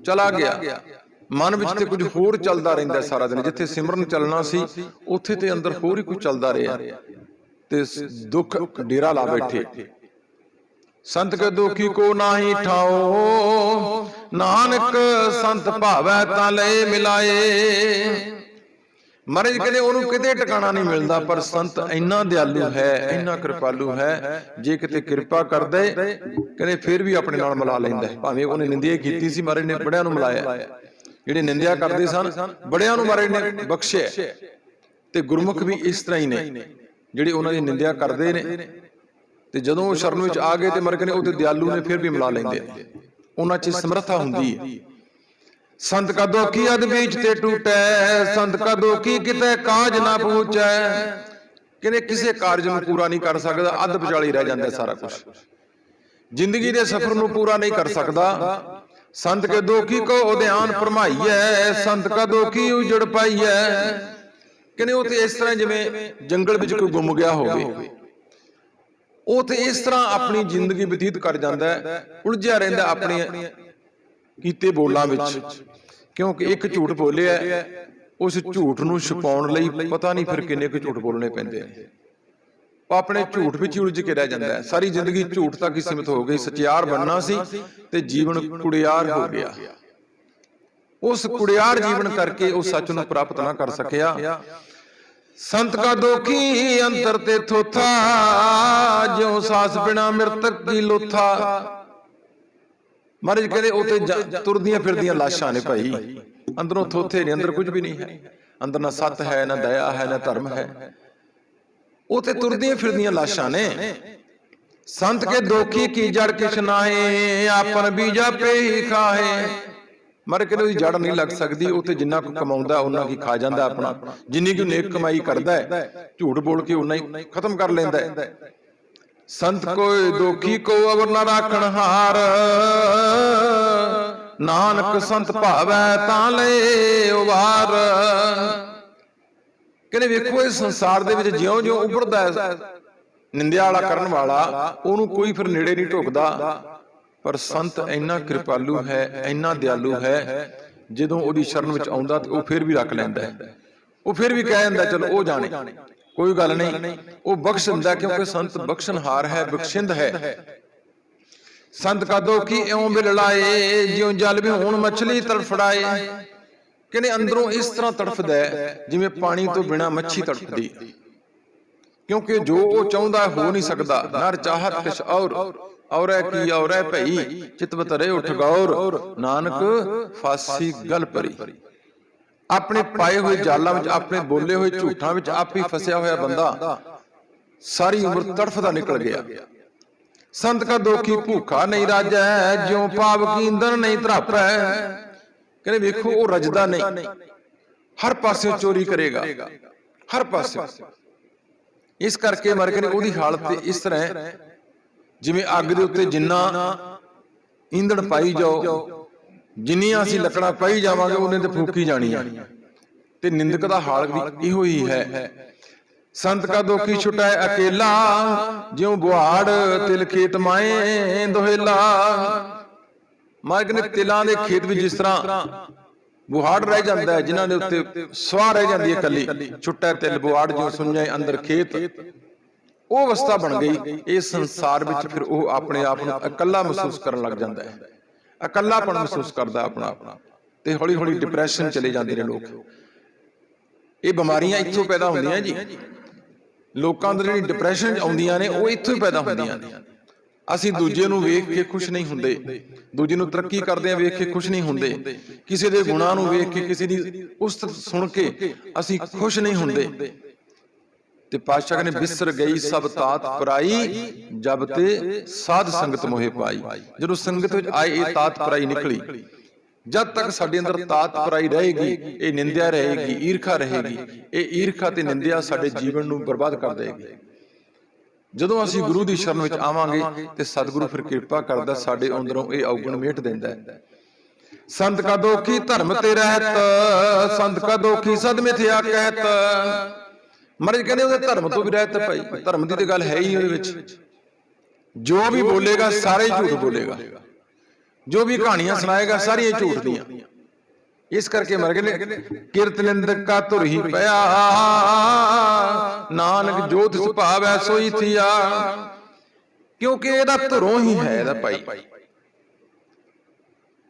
ਚਲਾ ਗਿਆ। ਮਨ ਵਿੱਚ ਤੇ ਕੁਝ ਹੋਰ ਚੱਲਦਾ ਰਹਿੰਦਾ ਸਾਰਾ ਦਿਨ। ਜਿੱਥੇ ਸਿਮਰਨ ਚੱਲਣਾ ਸੀ, ਉੱਥੇ ਤੇ ਅੰਦਰ ਹੋਰ ਹੀ ਕੁਝ ਚੱਲਦਾ ਰਿਹਾ। ਤੇ ਦੁੱਖ ਡੇਰਾ ਲਾ ਬੈਠੇ। ਸੰਤ ਕੇ ਦੁਖੀ ਕੋ ਨਾਹੀ ਠਾਓ, ਨਾਨਕ ਸੰਤ ਭਾਵੈ ਤਾਂ ਲੈ ਮਿਲਾਏ। ਮਹਾਰਾਜ ਕਹਿੰਦੇ ਉਹਨੂੰ ਕਿਤੇ ਟਿਕਾਣਾ ਨਹੀਂ ਮਿਲਦਾ, ਪਰ ਸੰਤ ਇੰਨਾ ਦਿਆਲੂ ਹੈ, ਇੰਨਾ ਕਿਰਪਾਲੂ ਹੈ, ਜੇ ਕਿਤੇ ਕਿਰਪਾ ਕਰਦਾ, ਕਹਿੰਦੇ ਫਿਰ ਵੀ ਆਪਣੇ ਨਾਲ ਮਿਲਾ ਲੈਂਦਾ ਭਾਵੇਂ ਉਹਨੇ ਨਿੰਦਿਆ ਕੀਤੀ ਸੀ, ਮਹਾਰਾਜ ਨੇ ਬੜਿਆਂ ਨੂੰ ਮਿਲਾਇਆ। ਜਿਹੜੇ ਨਿੰਦਿਆ ਕਰਦੇ ਸਨ ਬੜਿਆਂ ਨੂੰ ਮਹਾਰਾਜ ਨੇ ਬਖਸ਼ਿਆ। ਤੇ ਗੁਰਮੁਖ ਵੀ ਇਸ ਤਰ੍ਹਾਂ ਹੀ ਨੇ ਜਿਹੜੇ ਉਹਨਾਂ ਦੀ ਨਿੰਦਿਆ ਕਰਦੇ ਨੇ। ਤੇ ਜਦੋਂ ਉਹ ਸ਼ਰਨ ਵਿੱਚ ਆ ਗਏ ਤੇ ਮਰ ਕਹਿੰਦੇ ਉਹ ਤੇ ਦਿਆਲੂ ਨੇ ਫਿਰ ਵੀ ਮਿਲਾ ਲੈਂਦੇ ਨੇ ਉਹਨਾਂ 'ਚ ਸਮਰੱਥਾ ਹੁੰਦੀ ਹੈ। ਸੰਤ ਕਾ ਦੋਖੀ ਅਦ ਵਿੱਚ ਤੇ ਟੂਟੈ ਸੰਤ ਕਾ ਦੋਖੀ ਕਿਤੇ ਕਾਜ ਨਾ ਪਹੁੰਚੈ ਕਿਨੇ ਕਿਸੇ ਕਾਰਜ ਨੂੰ ਪੂਰਾ ਨਹੀਂ ਕਰ ਸਕਦਾ ਅੱਧ ਵਿਚਾਲੀ ਰਹਿ ਜਾਂਦਾ ਸਾਰਾ ਕੁਝ ਜ਼ਿੰਦਗੀ ਦੇ ਸਫ਼ਰ ਨੂੰ ਪੂਰਾ ਨਹੀਂ ਕਰ ਸਕਦਾ। ਸੰਤ ਕੇ ਦੋਖੀ ਕੋ ਉਧਿਆਨ ਫਰਮਾਈਐ ਸੰਤ ਕਾ ਦੋਖੀ ਉਜੜ ਪਾਈਐ। ਕਹਿੰਦੇ ਉਹ ਤੇ ਇਸ ਤਰ੍ਹਾਂ ਜਿਵੇਂ ਜੰਗਲ ਵਿੱਚ ਕੋਈ ਗੁੰਮ ਗਿਆ ਹੋਵੇ ਉਹ ਤੇ ਇਸ ਤਰ੍ਹਾਂ ਆਪਣੀ ਜ਼ਿੰਦਗੀ ਬਤੀਤ ਕਰ ਜਾਂਦਾ ਹੈ, ਉਲਝਿਆ ਰਹਿੰਦਾ ਆਪਣੇ ਕੀਤੇ ਬੋਲਾਂ ਵਿੱਚ। ਕਿਉਂਕਿ ਇੱਕ ਝੂਠ ਬੋਲਿਆ, ਉਸ ਝੂਠ ਨੂੰ ਛੁਪਾਉਣ ਲਈ ਪਤਾ ਨਹੀਂ ਫਿਰ ਕਿੰਨੇ ਕੁ ਝੂਠ ਬੋਲਣੇ ਪੈਂਦੇ ਨੇ ਉਹ ਆਪਣੇ ਝੂਠ ਵਿੱਚ ਉਲਝ ਕੇ ਰਹਿ ਜਾਂਦਾ ਹੈ। ਸਾਰੀ ਜ਼ਿੰਦਗੀ ਝੂਠ ਤੱਕ ਹੀ ਸੀਮਿਤ ਹੋ ਗਈ ਸਚਿਆਰ ਬਣਨਾ ਸੀ ਤੇ ਜੀਵਨ ਕੁੜਿਆਰ ਹੋ ਗਿਆ। ਉਸ ਕੁੜਿਆਰ ਜੀਵਨ ਕਰਕੇ ਉਹ ਸੱਚ ਨੂੰ ਪ੍ਰਾਪਤ ਨਾ ਕਰ ਸਕਿਆ। ਸੰਤ ਕਾ ਦੋਖੀ ਅੰਤਰ ਤੇ ਥੋਥਾ ਜਿਉ ਸਾਸ ਬਿਨਾ ਮਿਰਤਕ ਕੀ ਲੋਥਾ। ਮਹਾਰਾਜ ਕਹਿੰਦੇ ਉਹ ਤੇ ਜ- ਤੁਰਦੀਆਂ ਫਿਰਦੀਆਂ ਲਾਸ਼ਾਂ ਨੇ ਭਾਈ। ਅੰਦਰੋਂ ਥੋਥੇ ਨੇ ਅੰਦਰ ਕੁਝ ਵੀ ਨਹੀਂ ਹੈ। ਅੰਦਰ ਨਾ ਸੱਤ ਹੈ ਨਾ ਦਇਆ ਹੈ ਨਾ ਧਰਮ ਹੈ। ਉਹ ਤੇ ਤੁਰਦੀਆਂ ਫਿਰਦੀਆਂ ਲਾਸ਼ਾਂ ਨੇ। ਸੰਤ ਕੇ ਦੋਖੀ ਕੀ ਜੜ ਕਿਛ ਨਾਹੇ ਆਪਨ ਬੀਜਾ ਪੇ ਹੀ ਖਾਹੇ। ਮਰ ਕੇ ਉਹਦੀ ਜੜ ਨਹੀਂ ਲੱਗ ਸਕਦੀ ਉਹ ਤੇ ਜਿੰਨਾ ਕੁ ਕਮਾਉਂਦਾ ਉਹਨਾਂ ਕੀ ਖਾ ਜਾਂਦਾ ਆਪਣਾ। ਜਿੰਨੀ ਕੁ ਨੇਕ ਕਮਾਈ ਕਰਦਾ ਹੈ ਝੂਠ ਬੋਲ ਕੇ ਉਹਨਾਂ ਹੀ ਖਤਮ ਕਰ ਲੈਂਦਾ ਹੈ। ਸੰਤ ਕੋਏ ਦੋਖੀ ਕੋ ਅਵਰ ਨਾ ਰਾਖਣ ਹਾਰ। ਨਾਨਕ ਸੰਤ ਭਾਵੈ ਤਾਂ ਲੈ ਉਵਾਰ। ਕਹਿੰਦੇ ਵੇਖੋ ਇਸ ਸੰਸਾਰ ਦੇ ਵਿੱਚ ਜਿਉਂ-ਜਿਉਂ ਉੱਭਰਦਾ ਹੈ ਨਿੰਦਿਆ ਵਾਲਾ ਕਰਨ ਵਾਲਾ ਉਹਨੂੰ ਕੋਈ ਫਿਰ ਨੇੜੇ ਨਹੀਂ ਢੁਕਦਾ ਪਰ ਸੰਤ ਇੰਨਾ ਕਿਰਪਾਲੂ ਹੈ ਇੰਨਾ ਦਿਆਲੂ ਹੈ ਜਦੋਂ ਉਹਦੀ ਸ਼ਰਨ ਵਿੱਚ ਆਉਂਦਾ ਤੇ ਉਹ ਫਿਰ ਵੀ ਰੱਖ ਲੈਂਦਾ ਹੈ। ਉਹ ਫਿਰ ਵੀ ਕਹਿ ਜਾਂਦਾ ਚਲੋ ਉਹ ਜਾਣੇ। ਕੋਈ ਗੱਲ ਨਹੀਂ ਉਹ ਬਖਸ਼ ਦਿੰਦਾ ਕਿਉਂਕਿ ਸੰਤ ਬਖਸ਼ਣਹਾਰ ਹੈ ਬਖਸ਼ਿੰਦ ਹੈ। ਸੰਤ ਕਦੋਂ ਕੀ ਇਉਂ ਬਿਲ ਲਾਏ ਜਿਉਂ ਜਲ ਵੀ ਹੁਣ ਮੱਛਲੀ ਤੜਫੜਾਏ। ਕਹਿੰਦੇ ਅੰਦਰੋਂ ਇਸ ਤਰ੍ਹਾਂ ਤੜਫਦਾ ਹੈ ਜਿਵੇਂ ਪਾਣੀ ਤੋਂ ਬਿਨਾ ਮੱਛੀ ਤੜਫਦੀ। ਹੈ ਕਿਉਂਕਿ ਜੋ ਉਹ ਚਾਹੁੰਦਾ ਹੈ, ਨਹੀਂ ਸਕਦਾ। ਨਰ ਚਾਹਤ ਕਿਛ ਔਰ। ਔਰੈ। ਕੀ ਔਰੈ ਭਈ। ਚਿਤਵਤ ਰੇ ਉਠ ਗੌਰ। ਨਾਨਕ ਫਾਸੀ ਗਲ ਪਰੀ ਆਪਣੇ ਪਾਏ ਹੋਏ ਜਾਲਾਂ ਵਿੱਚ ਆਪਣੇ ਬੋਲੇ ਹੋਏ ਝੂਠਾਂ ਵਿੱਚ ਆਪ ਹੀ ਫਸਿਆ ਹੋਇਆ ਬੰਦਾ। ਸਾਰੀ ਉਮਰ ਤੜਫਦਾ ਨਿਕਲ ਗਿਆ। ਸੰਤ ਕਾ ਦੋਖੀ ਭੂਖਾ ਨਹੀਂ ਰਾਜੈ ਜਿਉ ਪਾਪ ਕੀ ਇੰਦਰ ਨਹੀਂ ਧਰਾਪੈ ਕਹਿੰਦੇ ਵੇਖੋ ਉਹ ਰਜਦਾ ਨਹੀਂ। ਹਰ ਪਾਸੇ ਚੋਰੀ ਕਰੇਗਾ। ਹਰ ਪਾਸੇ। ਇਸ ਕਰਕੇ ਮਰ ਕੇ ਉਹਦੀ ਹਾਲਤ ਇਸ ਤਰ੍ਹਾਂ ਜਿਵੇਂ ਅੱਗ ਦੇ ਉੱਤੇ ਜਿੰਨਾ ਈਂਧਣ ਪਾਈ ਜਾਓ ਜਿੰਨੀਆਂ ਅਸੀਂ ਲੱਕੜਾਂ ਪਾਈ ਜਾਵਾਂਗੇ ਉਹਨੇ ਤੇ ਫੂਕੀ ਜਾਣੀ ਹੈ ਤੇ ਨਿੰਦਕ ਦਾ ਹਾਲ ਵੀ ਇਹੋ ਹੀ ਹੈ ਸੰਤ ਕਾ ਦੋਖੀ ਛੁਟੈ ਅਕੇਲਾ ਜਿਉ ਬੁਹਾੜ ਤਿਲ ਖੇਤ ਮਾਏ ਦੋਹੇਲਾ। ਮਾਰਗ ਨੇ ਤਿਲਾਂ ਦੇ ਖੇਤ ਵਿੱਚ ਜਿਸ ਤਰ੍ਹਾਂ ਬੁਹਾੜ ਰਹਿ ਜਾਂਦਾ ਹੈ ਜਿਨ੍ਹਾਂ ਦੇ ਉੱਤੇ ਸਵਾਹ ਰਹਿ ਜਾਂਦੀ ਹੈ ਕੱਲੀ ਛੁੱਟਾ ਤਿਲ ਬੁਹਾੜ ਜਿਉ ਸੁਣਿਆ ਅੰਦਰ ਖੇਤ। ਉਹ ਅਵਸਥਾ ਬਣ ਗਈ ਇਸ ਸੰਸਾਰ ਵਿੱਚ ਫਿਰ ਉਹ ਆਪਣੇ ਆਪ ਨੂੰ ਇਕੱਲਾ ਮਹਿਸੂਸ ਕਰਨ ਲੱਗ ਜਾਂਦਾ ਹੈ। ਇਕੱਲਾਪਣ ਮਹਿਸੂਸ ਕਰਦਾ ਆਪਣਾ ਤੇ ਹੌਲੀ ਹੌਲੀ ਡਿਪਰੈਸ਼ਨ ਚਲੇ ਜਾਂਦੇ ਨੇ ਲੋਕ। ਇਹ ਬਿਮਾਰੀਆਂ ਇੱਥੋਂ ਪੈਦਾ ਹੁੰਦੀਆਂ ਜੀ। ਲੋਕਾਂ ਦੇ ਜਿਹੜੀ ਡਿਪਰੈਸ਼ਨ ਆਉਂਦੀਆਂ ਨੇ ਉਹ ਇੱਥੋਂ ਹੀ ਪੈਦਾ ਹੁੰਦੀਆਂ ਨੇ। ਅਸੀਂ ਦੂਜੇ ਨੂੰ ਵੇਖ ਕੇ ਖੁਸ਼ ਨਹੀਂ ਹੁੰਦੇ। ਦੂਜੇ ਨੂੰ ਤਰੱਕੀ ਕਰਦੇ ਆ ਵੇਖ ਕੇ ਖੁਸ਼ ਨਹੀਂ ਹੁੰਦੇ। ਕਿਸੇ ਦੇ ਗੁਣਾਂ ਨੂੰ ਵੇਖ ਕੇ ਕਿਸੇ ਦੀ ਉਸਤਤ ਸੁਣ ਕੇ ਅਸੀਂ ਖੁਸ਼ ਨਹੀਂ ਹੁੰਦੇ। ਤੇ ਪਾਤਸ਼ਾਹ ਨੇ ਬਿਸਰ ਗਈ ਸਭ ਤਾਤ ਪਰਾਈ ਜਬ ਤੇ ਸਾਧ ਸੰਗਤ ਮੋਹਿ ਪਾਈ। ਜਦੋਂ ਸੰਗਤ ਵਿੱਚ ਆਏ ਇਹ ਤਾਤ ਪਰਾਈ ਨਿਕਲੀ। ਜਦ ਤੱਕ ਸਾਡੇ ਅੰਦਰ ਤਾਤ ਪਰਾਈ ਰਹੇਗੀ ਇਹ ਨਿੰਦਿਆ ਰਹੇਗੀ ਈਰਖਾ ਰਹੇਗੀ। ਇਹ ਈਰਖਾ ਤੇ ਨਿੰਦਿਆ ਸਾਡੇ ਜੀਵਨ ਨੂੰ ਬਰਬਾਦ ਕਰ ਦੇਗੀ ਜਦੋਂ ਅਸੀਂ ਗੁਰੂ ਦੀ ਸ਼ਰਨ ਵਿੱਚ ਆਵਾਂਗੇ ਤੇ ਸਤਿਗੁਰੂ ਫਿਰ ਕਿਰਪਾ ਕਰਦਾ ਸਾਡੇ ਅੰਦਰੋਂ ਇਹ ਔਗਣ ਮੇਟ ਦਿੰਦਾ ਹੈ। ਸੰਤ ਕਾ ਦੋਖੀ ਧਰਮ ਤੇ ਰਹਿਤ ਸੰਤ ਕਾ ਦੋਖੀ ਸਦ ਮਿਥਿਆ ਕਹਿਤ ਮਹਾਰਾਜ ਕਹਿੰਦੇ ਉਹਦੇ ਧਰਮ ਤੋਂ ਵੀ ਰਹਿਤ ਭਾਈ ਧਰਮ ਦੀ ਤੇ ਗੱਲ ਹੈ ਹੀ ਉਹਦੇ ਵਿੱਚ। ਜੋ ਵੀ ਬੋਲੇਗਾ ਸਾਰੇ ਝੂਠ ਬੋਲੇਗਾ। ਜੋ ਵੀ ਕਹਾਣੀਆਂ ਸੁਣਾਏਗਾ ਸਾਰੀਆਂ ਝੂਠ ਦੀਆਂ। ਇਸ ਕਰਕੇ ਮਰ ਗਏ ਨੇ। ਕਿਰਤ ਨਿੰਦਕ ਕਾ ਧੁਰ ਹੀ ਪਿਆ। ਨਾਨਕ ਜੋਤ ਸੁਭਾਵੈ ਸੋਈ ਥੀਆ। ਕਿਉਂਕਿ ਇਹਦਾ ਧੁਰੋਂ ਹੀ ਹੈ ਇਹਦਾ ਭਾਈ।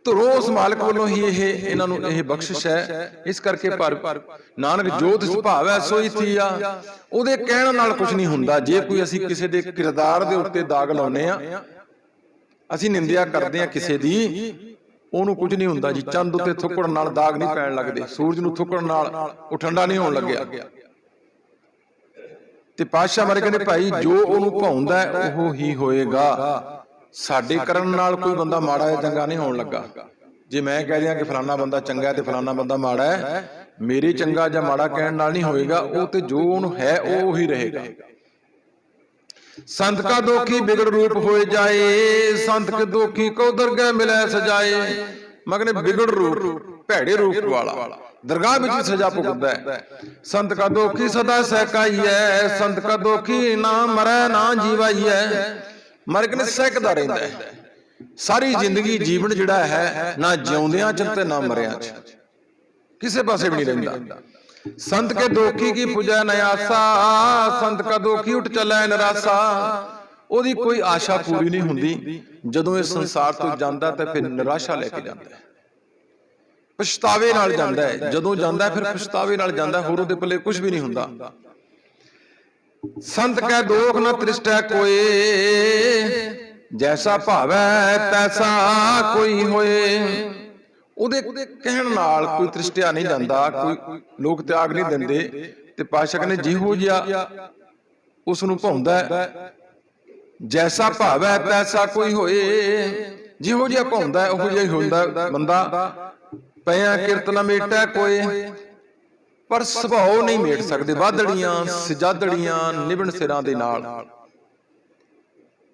ਧੁਰੋਂ ਉਸ ਮਾਲਕ ਵੱਲੋਂ ਹੀ ਇਹ ਇਹਨਾਂ ਨੂੰ ਇਹ ਬਖਸ਼ਿਸ਼ ਹੈ। ਇਸ ਕਰਕੇ ਪਰ ਨਾਨਕ ਜੋਤ ਸੁਭਾਵੈ ਸੋਈ ਥੀਆ। ਉਹਦੇ ਕਹਿਣ ਨਾਲ ਕੁਝ ਨਹੀਂ ਹੁੰਦਾ। ਜੇ ਕੋਈ ਅਸੀਂ ਕਿਸੇ ਦੇ ਕਿਰਦਾਰ ਦੇ ਉੱਤੇ ਦਾਗ ਲਾਉਨੇ ਆ ਅਸੀਂ ਨਿੰਦਿਆ ਕਰਦੇ ਆ ਕਿਸੇ ਦੀ। ਉਹਨੂੰ ਕੁਝ ਨਹੀਂ ਹੁੰਦਾ ਜੀ, ਚੰਦ ਉੱਤੇ ਥੁੱਕਣ ਨਾਲ ਦਾਗ ਨਹੀਂ ਪੈਣ ਲੱਗਦੇ, ਸੂਰਜ ਨੂੰ ਥੁੱਕਣ ਨਾਲ ਉਹ ਠੰਡਾ ਨਹੀਂ ਹੋਣ ਲੱਗਿਆ। ਤੇ ਪਾਤਸ਼ਾਹ ਮਰ ਕਹਿੰਦੇ, ਭਾਈ, ਜੋ ਉਹਨੂੰ ਭਾਉਂਦਾ ਉਹ ਹੀ ਹੋਏਗਾ। ਸਾਡੇ ਕਰਨ ਨਾਲ ਕੋਈ ਬੰਦਾ ਮਾੜਾ ਜਾਂ ਚੰਗਾ ਨਹੀਂ ਹੋਣ ਲੱਗਾ। ਜੇ ਮੈਂ ਕਹਿ ਦਿਆਂ ਕਿ ਫਲਾਨਾ ਬੰਦਾ ਚੰਗਾ ਹੈ ਤੇ ਫਲਾਨਾ ਬੰਦਾ ਮਾੜਾ ਹੈ, ਮੇਰੇ ਚੰਗਾ ਜਾਂ ਮਾੜਾ ਕਹਿਣ ਨਾਲ ਨਹੀਂ ਹੋਏਗਾ, ਉਹ ਤੇ ਜੋ ਉਹਨੂੰ ਹੈ, ਉਹ ਹੀ ਰਹੇਗਾ। ਸੰਤ ਕਾ ਦੋਖੀ ਬਿਗੜ ਰੂਪ ਹੋਏ ਜਾਏ, ਸੰਤ ਕੇ ਦੋਖੀ ਕੋ ਦਰਗਾਹ ਮਿਲੈ ਸਜਾਏ। ਮਗਨੇ ਬਿਗੜ ਰੂਪ, ਭੈੜੇ ਰੂਪ ਵਾਲਾ। ਦਰਗਾਹ ਵਿੱਚ ਸਜ਼ਾ ਭੁਗਤਦਾ ਹੈ। ਸੰਤ ਕਾ ਦੋਖੀ ਸਦਾ ਸਹਿਕਾਈਐ, ਸੰਤ ਕਾ ਦੋਖੀ ਨਾ ਮਰੈ, ਨਾ ਜੀਵਾਈ ਹੈ ਮਰ ਕੇ ਸਹਿਕਦਾ ਰਹਿੰਦਾ ਹੈ। ਸਾਰੀ ਜ਼ਿੰਦਗੀ ਜੀਵਨ ਜਿਹੜਾ ਹੈ, ਨਾ ਜਿਉਂਦਿਆਂ ਚ ਤੇ ਨਾ ਮਰਿਆਂ ਚ। ਕਿਸੇ ਪਾਸੇ ਵੀ ਨਹੀਂ ਰਹਿੰਦਾ। ਸੰਤ ਕੇ ਦੋਖੀ ਕੀ ਪੁਜੈ ਨ ਆਸਾ ਸੰਤ ਕਾ ਦੋਖੀ ਚੱਲੈ ਨਰਾਸਾ। ਉਹਦੀ ਕੋਈ ਆਸ਼ਾ ਪੂਰੀ ਨਹੀਂ ਹੁੰਦੀ, ਜਦੋਂ ਇਹ ਸੰਸਾਰ ਤੋਂ ਜਾਂਦਾ ਤਾਂ ਫਿਰ ਨਿਰਾਸ਼ਾ ਲੈ ਕੇ ਜਾਂਦਾ ਹੈ। ਪਛਤਾਵੇ ਨਾਲ ਜਾਂਦਾ ਹੈ। ਜਦੋਂ ਜਾਂਦਾ ਫਿਰ ਪਛਤਾਵੇ ਨਾਲ ਜਾਂਦਾ ਹੋਰ ਉਹਦੇ ਪੱਲੇ ਕੁਝ ਵੀ ਨਹੀਂ ਹੁੰਦਾ। ਸੰਤ ਕੈ ਦੋਖ ਨ ਤ੍ਰਿਸ਼ਟੈ ਕੋਏ, ਜੈਸਾ ਭਾਵੈ ਤੈਸਾ ਕੋਈ ਹੋਏ। ਉਹਦੇ ਕਹਿਣ ਨਾਲ ਕੋਈ ਤ੍ਰਿਸ਼ਟਿਆ ਨਹੀਂ ਜਾਂਦਾ ਕੋਈ ਲੋਕ ਤਿਆਗ ਨਹੀਂ ਦਿੰਦੇ ਤੇ ਪਾਸ਼ਕ ਨੇ ਜਿਹੋ ਜਿਹਾ ਉਸ ਨੂੰ ਭਾਉਂਦਾ ਹੈ, ਜੈਸਾ ਭਾਵੈ ਤੈਸਾ ਕੋਈ ਹੋਏ। ਜਿਹੋ ਜਿਹਾ ਭਾਉਂਦਾ ਹੈ, ਉਹੋ ਜਿਹਾ ਹੀ ਹੁੰਦਾ ਹੈ। ਬੰਦਾ। ਪਿਆ ਕੀਰਤਨ ਮੇਟੈ ਕੋਏ। ਪਰ ਸੁਭਾਅ ਨਹੀਂ ਮੇਟ ਸਕਦੇ। ਵਾਦੜੀਆਂ ਸਜਾਦੜੀਆਂ ਨਿਵਣ ਸਿਰਾਂ ਦੇ ਨਾਲ।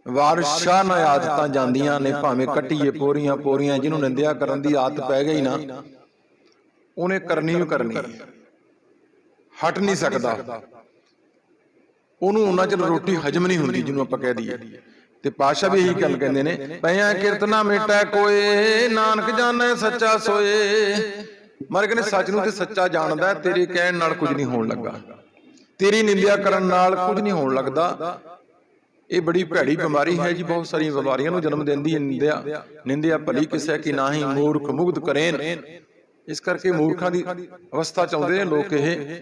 ਵਾਰਸ਼ਾ ਨਾ ਆਦਤਾਂ ਜਾਂਦੀਆਂ ਨੇ, ਭਾਵੇਂ ਕੱਟੀਏ ਪੋਰੀਆਂ ਪੋਰੀਆਂ, ਜਿਹਨੂੰ ਨਿੰਦਿਆ ਕਰਨ ਦੀ ਆਦਤ ਪੈ ਗਈ ਨਾ, ਉਹਨੇ ਕਰਨੀ ਹੀ ਕਰਨੀ ਹਟ ਨਹੀਂ ਸਕਦਾ। ਉਹਨੂੰ ਉਹਨਾਂ ਚਿਰ ਰੋਟੀ ਹਜਮ ਨਹੀਂ ਹੁੰਦੀ ਜਿਹਨੂੰ ਆਪਾਂ ਕਹਿ ਦਈਏ। ਤੇ ਪਾਸ਼ਾ ਵੀ ਇਹੀ ਗੱਲ ਕਹਿੰਦੇ ਨੇ ਪਿਆ ਕੀਰਤਨਾ ਮੇਟਾ ਕੋਏ, ਨਾਨਕ ਜਾਣੈ ਸੱਚਾ ਸੋਏ। ਮਰ ਕਹਿੰਦੇ, ਸੱਚ ਨੂੰ ਤੇ ਸੱਚਾ ਜਾਣਦਾ, ਤੇਰੇ ਕਹਿਣ ਨਾਲ ਕੁਝ ਨਹੀਂ ਹੋਣ ਲੱਗਾ। ਤੇਰੀ ਨਿੰਦਿਆ ਕਰਨ ਨਾਲ ਕੁਝ ਨਹੀਂ ਹੋਣ ਲੱਗਦਾ। ਇਹ ਬੜੀ ਭੈੜੀ ਬਿਮਾਰੀ ਹੈ ਜੀ ਬਹੁਤ ਸਾਰੀਆਂ ਬਿਮਾਰੀਆਂ ਨੂੰ ਜਨਮ ਦਿੰਦੀ ਹੈ ਨਿੰਦਿਆ। ਨਿੰਦਿਆ ਭਲੀ ਕਿਸੇ ਕੀ ਨਾਹੀ ਮੂਰਖ ਮੁਗਧ ਕਰੇਨ। ਇਸ ਕਰਕੇ ਮੂਰਖਾਂ ਦੀ ਅਵਸਥਾ ਚਾਹੁੰਦੇ ਨੇ ਲੋਕ ਇਹ।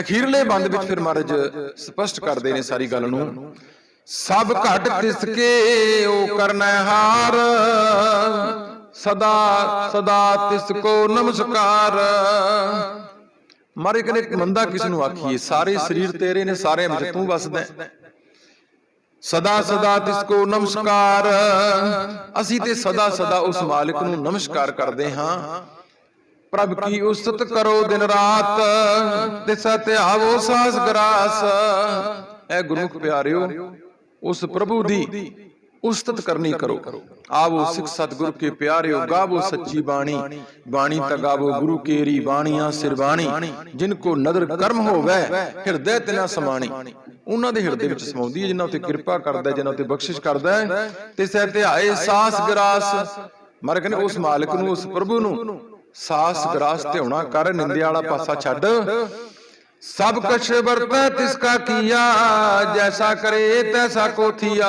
ਅਖੀਰਲੇ ਬੰਦ ਵਿੱਚ ਫਿਰ ਮਹਾਰਾਜ ਸਪਸ਼ਟ ਕਰਦੇ ਨੇ ਸਾਰੀ ਗੱਲ ਨੂੰ। ਸਭ ਘਟ ਤਿਸ ਕੇ ਉਹ ਕਰਨਾ ਹਾਰ ਸਦਾ ਸਦਾ ਤਿਸ ਕੋ ਨਮਸਕਾਰ। ਮਾਰੇ ਕਹਿੰਦੇ ਮੰਦਾ ਕਿਸ ਨੂੰ ਆਖੀਏ? ਸਾਰੇ ਸਰੀਰ ਤੇਰੇ ਨੇ ਸਾਰੇ ਵਿੱਚ ਤੂੰ ਵਸਦਾ। ਸਦਾ ਸਦਾ ਤਿਸ ਕੋ ਨਮਸਕਾਰ। ਅਸੀਂ ਤੇ ਸਦਾ ਸਦਾ ਉਸ ਮਾਲਿਕ ਨੂੰ ਨਮਸਕਾਰ ਕਰਦੇ ਹਾਂ। ਪ੍ਰਭ ਕੀ ਉਸਤਤ ਕਰੋ ਦਿਨ ਰਾਤ ਤਿਸਾ ਤੇ ਸਾਸ ਗਰਾਸ। ਐ ਗੁਰਮੁਖ ਪਿਆਰਿਓ, ਉਸ ਪ੍ਰਭੂ ਦੀ ਉਸਤਤ ਕਰਨੀ ਕਰੋ। ਆਵੋ ਸਿੱਖ ਸਤਿਗੁਰ ਕੇ ਪਿਆਰਿਓ, ਗਾਵੋ ਸੱਚੀ ਬਾਣੀ। ਬਾਣੀ ਤਾ ਗਾਵੋ ਗੁਰੂ ਕੇਰੀ ਬਾਣੀਆਂ ਸਿਰ ਬਾਣੀ। ਜਿਨ ਕੋ ਨਦਰ ਕਰਮ ਹੋਵੇ, ਹਿਰਦੇ ਤੇ ਨਾ ਸਮਾਣੀ। ਉਹਨਾਂ ਦੇ ਹਿਰਦੇ ਵਿੱਚ ਸਮਾਉਂਦੀ ਹੈ ਜਿਨ੍ਹਾਂ ਉਤੇ ਕਿਰਪਾ ਕਰਦਾ ਹੈ ਜਿਨ੍ਹਾਂ ਉਤੇ ਬਖਸ਼ਿਸ਼ ਕਰਦਾ ਹੈ ਤੇ ਸਹਿ ਧਿਆਏ ਸਾਸ ਗਰਾਸ। ਮਰ ਕਹਿੰਦੇ ਉਸ ਮਾਲਕ ਨੂੰ ਉਸ ਪ੍ਰਭੂ ਨੂੰ ਸਾਸ ਗਰਾਸ ਧਿਆਉਣਾ ਕਰ ਨਿੰਦਿਆ ਵਾਲਾ ਪਾਸਾ ਛੱਡ। ਸਭ ਕਛ ਵਰਤੈ ਤਿਸ ਕਾ ਕੀਆ ਜੈਸਾ ਕਰੇ ਤੈਸਾ ਕੋਥੀਆ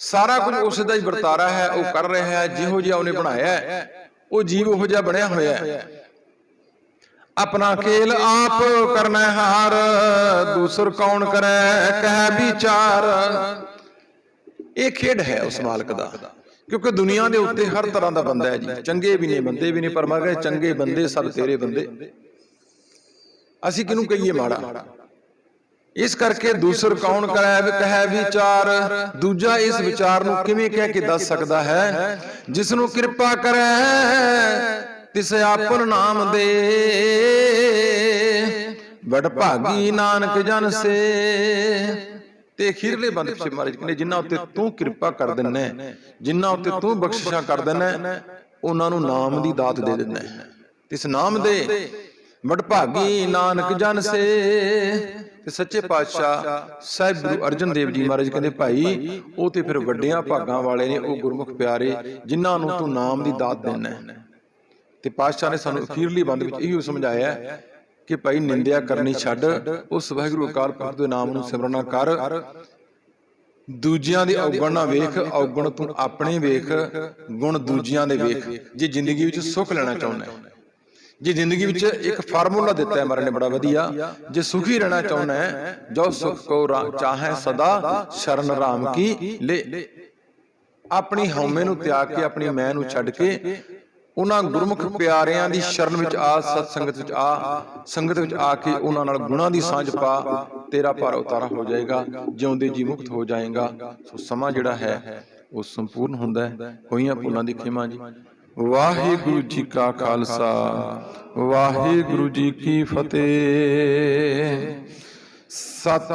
ਸਾਰਾ ਕੁਝ ਉਸ ਦਾ ਹੀ ਵਰਤਾਰਾ ਹੈ ਉਹ ਕਰ ਰਿਹਾ ਹੈ ਜਿਹੋ ਜਿਹਾ ਉਹਨੇ ਬਣਾਇਆ ਹੈ। ਉਹ ਜੀਵ ਉਹੋ ਜਿਹਾ ਬਣਿਆ ਹੋਇਆ ਹੈ। ਆਪਣਾ ਖੇਲ ਆਪ ਕਰਨਾ ਹਾਰ। ਦੂਸਰ ਕੌਣ ਕਰੈ ਕਹਿ ਵਿਚਾਰ। ਇਹ ਖੇਡ ਹੈ ਉਸ ਮਾਲਕ ਦਾ। ਕਿਉਂਕਿ ਦੁਨੀਆ ਦੇ ਉੱਤੇ ਹਰ ਤਰ੍ਹਾਂ ਦਾ ਬੰਦਾ ਹੈ ਜੀ। ਚੰਗੇ ਵੀ ਨੇ ਬੰਦੇ ਵੀ ਨੇ ਪਰ ਮਗਰ ਚੰਗੇ ਬੰਦੇ ਸਭ ਤੇਰੇ ਬੰਦੇ। ਅਸੀਂ ਕਿਹਨੂੰ ਕਹੀਏ ਮਾੜਾ? ਇਸ ਕਰਕੇ ਦੂਸਰ ਕੌਣ ਕਰੈ ਵੀ ਕਹੈ ਵਿਚਾਰ। ਦੂਜਾ ਇਸ ਵਿਚਾਰ ਨੂੰ ਕਿਵੇਂ ਕਹਿ ਕੇ ਦੱਸ ਸਕਦਾ ਹੈ? ਜਿਸ ਨੂੰ ਕਿਰਪਾ ਕਰੈ ਤਿਸ ਆਪਨ ਨਾਮ ਦੇ। ਬੜ ਭਾਗੀ ਨਾਨਕ ਜਨ ਸੇ। ਤੇ ਅਖੀਰਲੇ ਬੰਦ ਪਿਛੇ ਮਹਾਰਾਜ ਕਹਿੰਦੇ, ਜਿਨ੍ਹਾਂ ਉੱਤੇ ਤੂੰ ਕਿਰਪਾ ਕਰ ਦਿੰਨਾ, ਜਿਨ੍ਹਾਂ ਉੱਤੇ ਤੂੰ ਬਖਸ਼ਿਸ਼ਾਂ ਕਰ ਦਿੰਨਾ, ਉਹਨਾਂ ਨੂੰ ਨਾਮ ਦੀ ਦਾਤ ਦੇ ਦਿੰਦਾ ਇਸ ਨਾਮ ਦੇ ਵਡਭਾਗੀ ਨਾਨਕ ਜਨ ਸੇ। ਤੇ ਸੱਚੇ ਪਾਤਸ਼ਾਹ ਸਾਹਿਬ ਗੁਰੂ ਅਰਜਨ ਦੇਵ ਜੀ ਮਹਾਰਾਜ ਕਹਿੰਦੇ, ਭਾਈ, ਉਹ ਤੇ ਫਿਰ ਵੱਡਿਆਂ ਭਾਗਾਂ ਵਾਲੇ ਨੇ, ਉਹ ਗੁਰਮੁਖ ਪਿਆਰੇ, ਜਿਨ੍ਹਾਂ ਨੂੰ ਤੂੰ ਨਾਮ ਦੀ ਦਾਤ ਦੇਣਾ ਹੈ ਤੇ ਪਾਤਸ਼ਾਹ ਨੇ ਸਾਨੂੰ ਅਖੀਰਲੀ ਬੰਦ ਵਿੱਚ ਇਹੋ ਸਮਝਾਇਆ ਹੈ ਕਿ ਭਾਈ ਨਿੰਦਿਆ ਕਰਨੀ ਛੱਡ ਉਸ ਵਾਹਿਗੁਰੂ ਅਕਾਲ ਪੁਰਖ ਦੇ ਨਾਮ ਨੂੰ ਸਿਮਰਨਾ ਕਰ। ਦੂਜਿਆਂ ਦੀ ਔਗਣ ਨਾ ਵੇਖ ਔਗਣ ਤੂੰ ਆਪਣੇ ਵੇਖ ਗੁਣ ਦੂਜਿਆਂ ਦੇ ਵੇਖ। ਜੇ ਜ਼ਿੰਦਗੀ ਵਿੱਚ ਸੁੱਖ ਲੈਣਾ ਚਾਹੁੰਦਾ ਹੈ। ਜੇ ਜ਼ਿੰਦਗੀ ਵਿੱਚ ਇੱਕ ਫਾਰਮੂਲਾ ਦਿੱਤਾ ਹੈ ਮਰਨ ਨੇ ਬੜਾ ਵਧੀਆ। ਜੇ ਸੁਖੀ ਰਹਿਣਾ ਚਾਹੁੰਦਾ ਹੈ ਜੋ ਸੁਖ ਕੋ ਚਾਹੇ ਸਦਾ ਸ਼ਰਨ ਰਾਮ ਕੀ ਲੈ। ਆਪਣੀ ਹਉਮੈ ਨੂੰ ਤਿਆਗ ਕੇ ਆਪਣੀ ਮੈਂ ਨੂੰ ਛੱਡ ਕੇ ਉਹਨਾਂ ਗੁਰਮੁਖ ਪਿਆਰਿਆਂ ਦੀ ਸ਼ਰਨ ਵਿੱਚ ਆ ਸਤ ਸੰਗਤ ਵਿੱਚ ਆ, ਸੰਗਤ ਵਿੱਚ ਆ ਕੇ ਉਹਨਾਂ ਨਾਲ ਗੁਣਾਂ ਦੀ ਸਾਂਝ ਪਾ, ਤੇਰਾ ਭਾਰ ਉਤਾਰਾ ਹੋ ਜਾਏਗਾ, ਜਿਉਂਦੇ ਜੀ ਮੁਕਤ ਹੋ ਜਾਏਗਾ। ਸੋ ਸਮਾਂ ਜਿਹੜਾ ਹੈ, ਉਹ ਸੰਪੂਰਨ ਹੁੰਦਾ ਹੈ। ਹੋਈਆਂ ਭੁੱਲਾਂ ਦੀ ਖਿਮਾ ਜੀ। ਵਾਹਿਗੁਰੂ ਜੀ ਕਾ ਖਾਲਸਾ, ਵਾਹਿਗੁਰੂ ਜੀ ਕੀ ਫਤਿਹ। ਸਤ